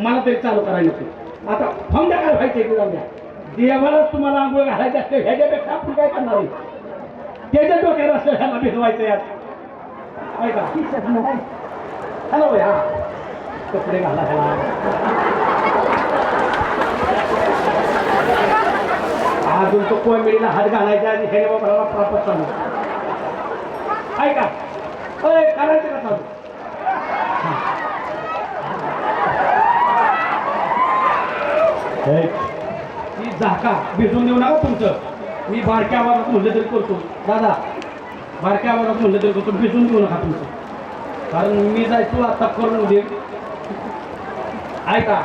मला तरी चालू करायला नको आता फंड काय व्हायचे की द्या. देवालाच तुम्हाला आंघोळ घालायचे असते ह्याच्यापेक्षा आपण काय करणार आहे? त्याच्या डोक्यावर असं ह्याला भिजवायचं यात. ऐका हॅलो भाई हा. कपडे घाला ह्याला. अजून तो कोंबडीला हात घालायचा आणि हे बाबा प्राप्त चालू ऐका. अय करायचं का चालू? झाका भिजून देऊ नका तुमचं. मी बारक्या आवाजात म्हणलं तरी करतो. दादा बारक्या आवाजात म्हणलं तरी करतो. भिजून देऊ नका तुमचं. कारण मी जायचो आता करून दे ऐका.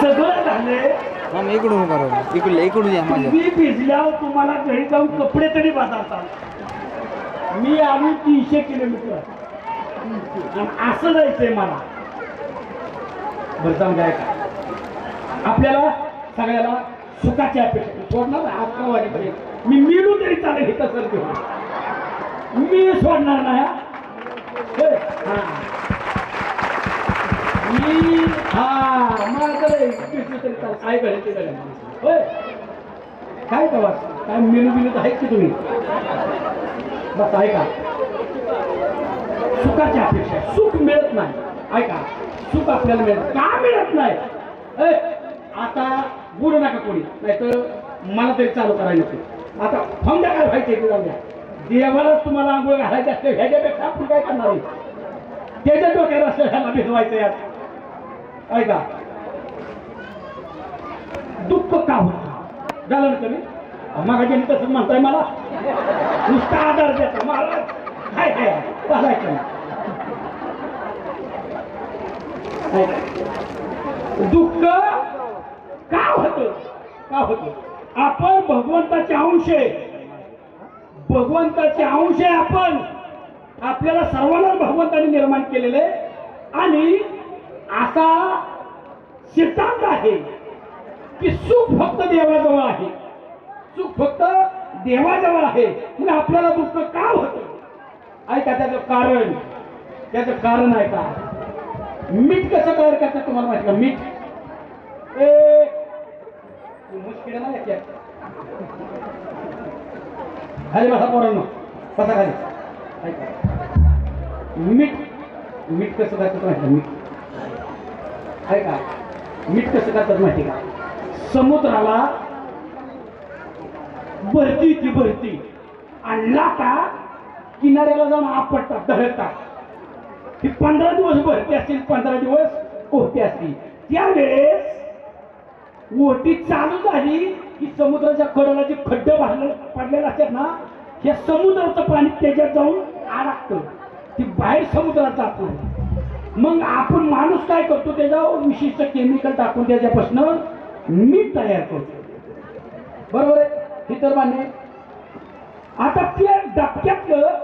सगळं झालंय. मग इकडून इकडले इकडून या माझ्या. तुम्ही भिजल्यावर तुम्हाला घरी जाऊन कपडे तरी बाजारतात मी आलो तीनशे किलोमीटर. आणि असं जायचंय मला. बरं जाऊन का आपल्याला सगळ्याला सुखाची अपेक्षा. सोडणार अकरा वाजेपर्यंत म्हणजे. मी मिळू तरी चालेल हे तसं घेऊन. मी सोडणार नाही हा. मी हा मला रे, तरी काय घडेल ते होय. काय काय मिळू बिलू तर आहेत की तुम्ही? बस ऐका. सुखाची अपेक्षा आहे. सुख मिळत नाही. ऐका. सुख आपल्याला मिळत का मिळत नाही? आता बोलू नका कोणी. नाहीतर मला तरी चालू करायला नको. आता फंड काय व्हायचे की द्या. देवालाच तुम्हाला आंघोळ घालायचे असते ह्याच्यापेक्षा आपण काय करणार आहे? त्याच्या डोक्याला असं ह्याला भिजवायचं यात ऐका. दुःख का होतं? झालं ना कमी? मागाच्या तसंच म्हणताय मला. नुसता आधार देता महाराज. काय काय चालायचं दुःख का होतं? का होतं? आपण भगवंताचे अंश आहे. भगवंताचे अंश आहे आपण. आपल्याला सर्वांना भगवंताने निर्माण केलेले आणि असा सिद्धांत आहे की सुख फक्त देवाजवळ आहे. चूक फक्त देवाजवळ आहे. म्हणजे आपल्याला दुःख का होत? ऐका त्याचं कारण त्याचं कारण आहे का? मीठ कसं तयार करतात तुम्हाला माहिती का? मीठ. ए मुश्किल नाही याच्यात. खाली बसा पोरांनो. बसा खाली. ऐका मीठ. मीठ कसं करतात माहिती का? मीठ. ऐका मीठ कसं करतात माहिती का? समुद्राला भरती ती भरती. आणला का किनाऱ्याला जाऊन आपटतात धरतात. ती पंधरा दिवस भरती असतील पंधरा दिवस ओटी असतील. त्यावेळेस ओटी चालू झाली की समुद्राच्या कडेला जे खड्ड भरले पडलेले असतात ना या समुद्राचं पाणी त्याच्यात जाऊन अडकतं ती बाहेर समुद्रात जात मग आपण माणूस काय करतो त्याच्यावर विशिष्ट केमिकल टाकून त्याच्यापासून मीठ तयार करतो. बरोबर आहे? हे तर मान्य आता ते डबक्यातलं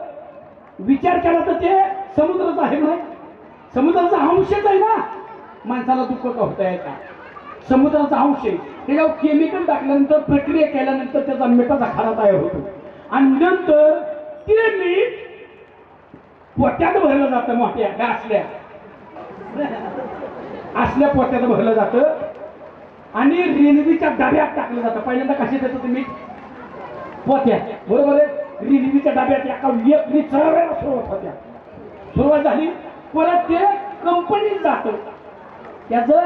विचार केला तर ते समुद्राचं आहे म्हणे. समुद्राचा अंशच आहे ना. माणसाला दुःख का होत आहे का समुद्राचा अंश आहे. त्याच्यावर केमिकल टाकल्यानंतर प्रक्रिया केल्यानंतर त्याचा मिठाचा खारा तयार होतो. आणि नंतर ते मीठ पोट्यात भरलं जातं मोठ्या ह्या असल्या असल्या पोट्यात भरलं जातं. आणि रेल्वेच्या डब्यात टाकलं जातं. पहिल्यांदा कसे देतं ते मीठ? पोत्यात बरोबर आहे? रेल्वेच्या डब्यात एका व्यक्ती चढवायला सुरुवात होत्या. सुरुवात झाली. परत ते कंपनीत जातं. त्याचं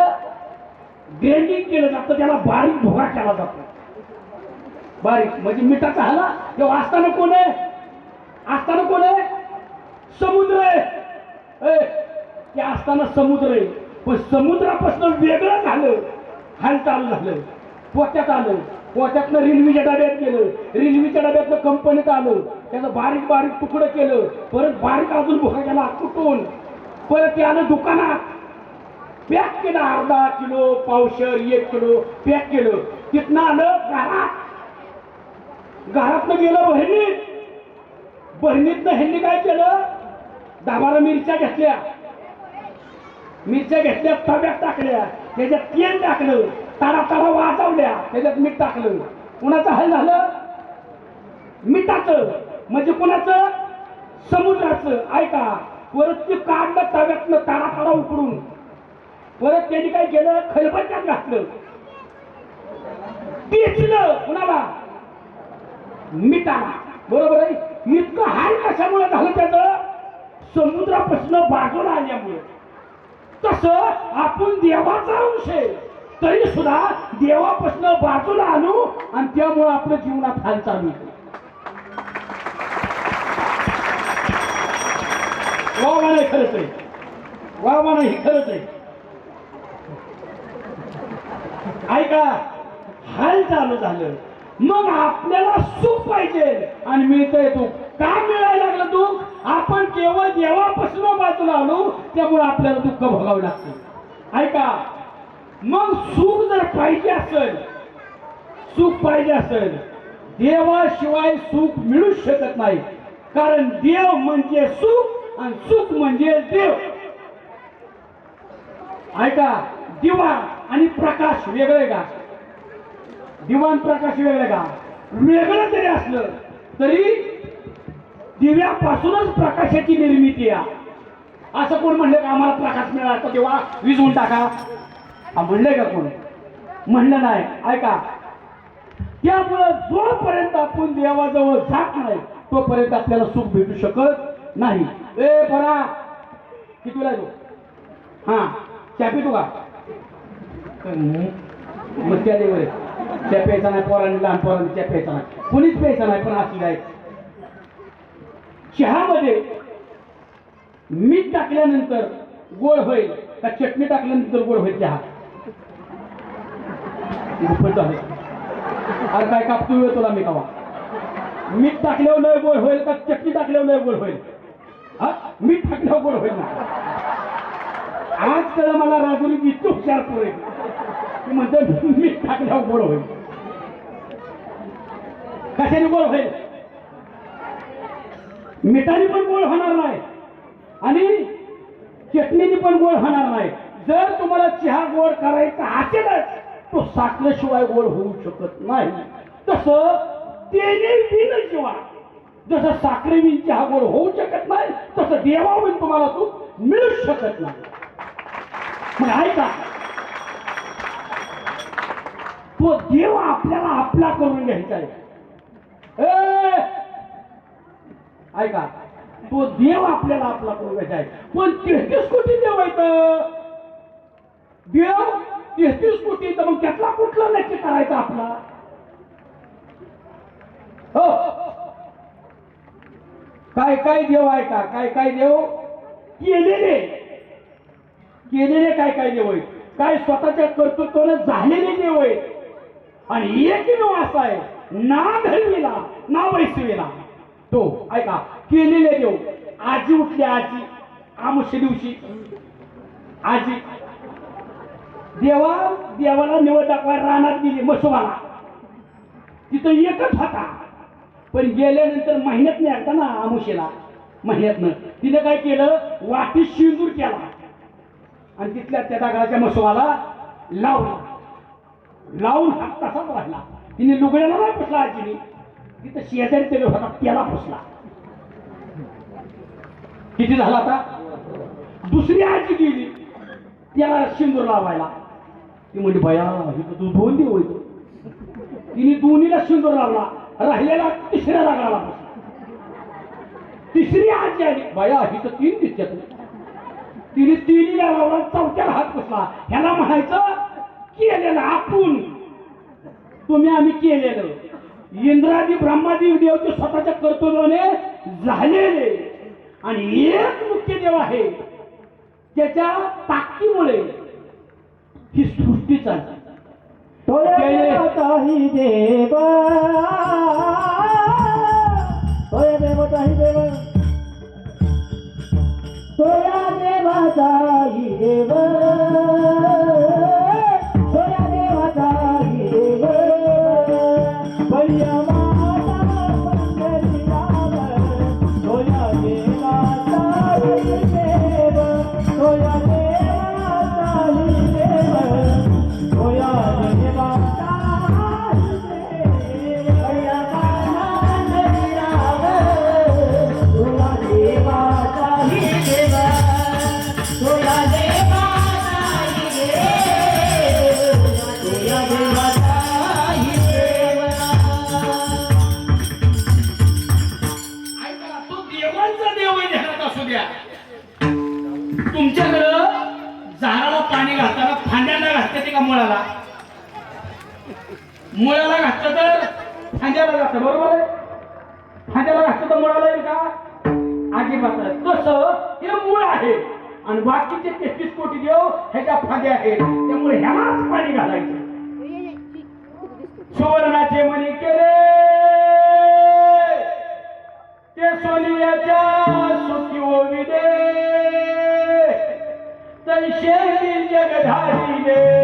ग्रेडिंग केलं जातं. त्याला बारीक भोगा केला जातो. बारीक. म्हणजे मिठाचा हला तेव्हा असताना कोण आहे? असताना कोण आहे? समुद्र आहे. ते असताना समुद्र आहे. पण समुद्रापासून वेगळं झालं. हालचाल झालं. पोत्यात आलं. पोत्यातनं रेल्वेच्या डब्यात केलं रेल्वेच्या डब्यातनं कंपनीत आलं. त्याचं बारीक बारीक तुकडं केलं. परत बारीक अजून भोगा गेला कुठून? परत ते आलं दुकानात. पॅक केलं अर्धा किलो पावशर एक किलो पॅक केलं. तिथनं आलं घरात. घरातनं गेलं बहिणीत. बहिणीतनं ह्यांनी काय केलं? दाबाला मिरच्या घेतल्या. मिरच्या घेतल्या ताब्यात टाकल्या. त्याच्यात तेल टाकलं. तारा तारा वाजवल्या. त्याच्यात मीठ टाकलं. कुणाचं हल झालं? मिठाचं. म्हणजे कुणाचं? समुद्राचं. ऐका. परत ते काढलं तव्यातलं तारा तारा उकडून. परत त्यांनी काय केलं? खलबत्त्यात घातलं. पेचलं कुणाला? मिठाला. बरोबर आहे? इतकं हाल कशामुळे झालं त्याचं? समुद्रापासून बाजूला आल्यामुळे. तसं आपण देवाचा अंश आहे. तरी सुद्धा देवापासून बाजूला आणू आणि त्यामुळे आपल्या जीवनात हाल चालू वा वा नाही खरंच आहे. वा वा ही खरंच आहे. ऐका हाल चालू झालं. मग आपल्याला सुख पाहिजे आणि मिळतंय तू का मिळायला लागलं दुःख? आपण केवळ देवापासून बाजूला आलो त्यामुळे आपल्याला दुःख भोगावं लागतं. ऐका मग सुख जर पाहिजे असेल सुख पाहिजे असेल देवाशिवाय सुख मिळूच शकत नाही. कारण देव म्हणजे सुख आणि सुख म्हणजे देव. ऐका दिवा आणि प्रकाश वेगळे का? दिवाण प्रकाश वेगळे का? वेगळं जरी असलं तरी दिव्यापासूनच प्रकाशाची निर्मिती आहे. असं कोण म्हणलं का आम्हाला प्रकाश मिळाला तर तेव्हा विजवून टाका. हा का कोणी? म्हणलं नाही. ऐका. त्यामुळं जोपर्यंत आपण देवाजवळ जात नाही तोपर्यंत आपल्याला सुख भेटू शकत नाही. ए बरा. कितीला आहे हा. चहा पितो का? मग त्या देवर चहा प्यायचा नाही पोरांनी लहान पोरांनी चहा प्यायचा नाही. कुणीच प्यायचा नाही पण असली आहे. चहामध्ये मीठ टाकल्यानंतर गोड होईल. का चटणी टाकल्यानंतर गोड होईल चहा? गुप्पट झालं अरे काय कापतो वेळ तुला मी कवा? मीठ टाकल्यावर लय गोळ होईल का चटणी टाकल्यावर लय गोळ होईल? हा? मीठ टाकल्यावर गोड होईल ना? आज कळलं मला राजून इतकं हुशार पुरे की मीठ टाकल्यावर गोड होईल. कशाने गोड होईल? मिठाने पण गोळ होणार नाही. आणि चटणीने पण गोड होणार नाही. जर तुम्हाला चहा गोड करायचा असेलच तो साखरेशिवाय गोड होऊ शकत नाही. तसं तेने विन शिवाय जसं साखरे विन चहा गोड होऊ शकत नाही तसं देवाविन तुम्हाला तू मिळू शकत नाही. मग ऐका. तो देव आपल्याला आपला करून घ्यायचा आहे. ऐका. तो देव आपल्याला आपला करून घ्यायचा आहे. पण तेहतीस कोटी देव आहेत. देव तेहतीस कोटी तर मग त्यातला कुठला नक्की करायचा आपला? हो. काय काय देव आहे का? काय काय देव? केलेले. केलेले काय काय देव आहे काय स्वतःच्या कर्तृत्वाने झालेले देव आहे आणि एक देव असा आहे ना धर्मीला ना वैसवीला तो ऐका केलेले देव. आजी उठली आजी आमुष्य दिवशी. आजी देवा देवाला निवड दाखवा रानात गेली मसोबाला तिथं एकच होता. पण गेल्यानंतर महिन्यात नाही आता ना आमुशीला महिन्यातनं तिने काय केलं? वाटी शिंदूर केला. आणि तिथल्या त्या दगडाच्या मसोबाला लावला. लावून हात तसाच राहिला तिने लुगड्याला नाही पुसला आजीने. तिथं शेजारी तरी होता त्याला पुसला. किती झाला आता? दुसरी आजी गेली. त्याला शिंदूर लावायला. ती म्हणजे भया इथं तू दोन देव होतो तिने दोन्हीला शिंदूर लावला. राहिलेला तिसऱ्या दगडाला बसला. तिसरी आजी आली. ही तर तीन दिसतात तिने तिन्हीला लावला चौथ्याला हात बसला ह्याला म्हणायचं केलेलं आपण. तुम्ही आम्ही केलेलं. इंद्रादी ब्रह्मादी देव ते स्वतःच्या कर्तृत्वाने झालेले. आणि एक मुख्य देव आहे. त्याच्या ताकदीमुळे ही सृष्टी चालते. ही देव तोय देवताही देव. तोया देवाचाही देव. मुळाला घातलं तर खांद्याला जातं बरोबर आहे? खांद्याला घातलं तर मुळाला येईल का? अजिबात नाही. तसं हे मूळ आहे. आणि बाकीचे तेहतीस कोटी देव ह्याच्या फांद्या आहेत. त्यामुळे ह्यालाच पाणी घालायचं. सुवर्णाचे मणी केले. ते सोनियाच्या सुखी ओविले तैशे जगधारीले दे.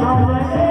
Bye.